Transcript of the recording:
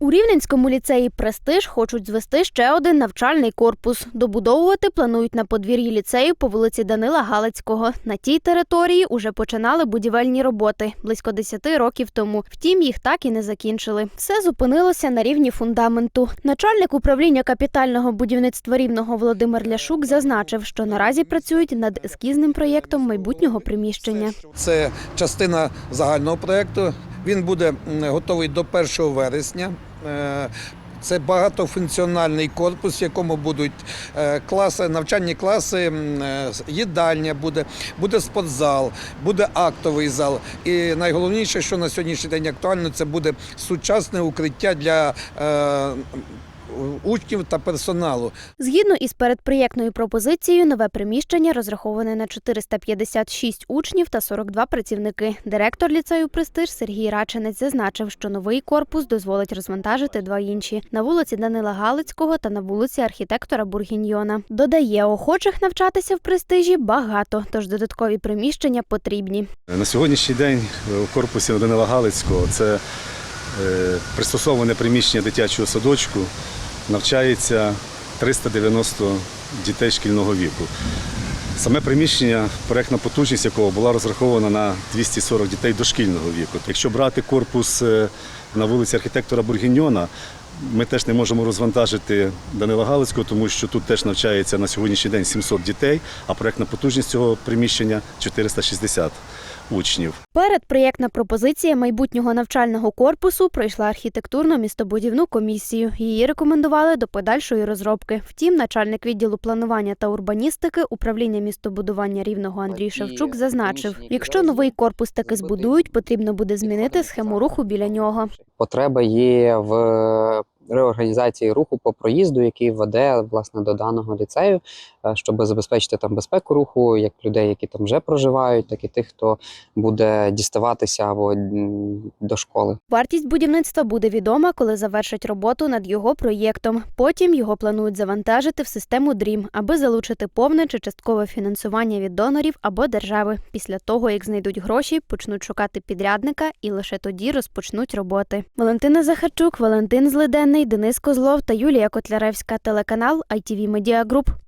У Рівненському ліцеї Престиж хочуть звести ще один навчальний корпус. Добудовувати планують на подвір'ї ліцею по вулиці Данила Галицького. На тій території уже починали будівельні роботи близько 10 років тому. Втім, їх так і не закінчили. Все зупинилося на рівні фундаменту. Начальник управління капітального будівництва рівного Володимир Ляшук зазначив, що наразі працюють над ескізним проєктом майбутнього приміщення. Це частина загального проєкту. Він буде готовий до 1 вересня. Е, Це багатофункціональний корпус, в якому будуть е, класи, навчальні класи, е, їдальня буде, буде спортзал, буде актовий зал. І найголовніше, що на сьогоднішній день актуально, це буде сучасне укриття для учнів та персоналу. Згідно із передпроєктною пропозицією, нове приміщення розраховане на 456 учнів та 42 працівники. Директор ліцею Престиж Сергій Раченець зазначив, що новий корпус дозволить розвантажити два інші на вулиці Данила Галицького та на вулиці архітектора Бургіньйона. Додає, охочих навчатися в престижі багато, тож додаткові приміщення потрібні. На сьогоднішній день у корпусі Данила Галицького це е, пристосоване приміщення дитячого садочку. Навчається 390 дітей шкільного віку. Саме приміщення, проєктна потужність якого була розрахована на 240 дітей дошкільного віку. Якщо брати корпус е, на вулиці архітектора Бургіньйона, ми теж не можемо розвантажити Данила Галицького, тому що тут теж навчається на сьогоднішній день 700 дітей, а проектна потужність цього приміщення 460 учнів. Передпроєктна пропозиція майбутнього навчального корпусу пройшла архітектурно-містобудівну комісію. Її рекомендували до подальшої розробки. Втім, начальник відділу планування та урбаністики управління містобудування рівного Андрій Шевчук зазначив: якщо новий корпус таки збудують, потрібно буде змінити схему руху біля нього. потреба є в реорганізації руху по проїзду, який веде власне до даного ліцею, е, щоб забезпечити там безпеку руху, як людей, які там вже проживають, так і тих, хто буде діставатися або до школи. Вартість будівництва буде відома, коли завершать роботу над його проєктом. Потім його планують завантажити в систему DREAM, аби залучити повне чи часткове фінансування від донорів або держави. Після того, як знайдуть гроші, почнуть шукати підрядника і лише тоді розпочнуть роботи. Валентина Захарчук, Валентин Злиденний, Денис Козлов та Юлія Котляревська. Телеканал ITV Media Group.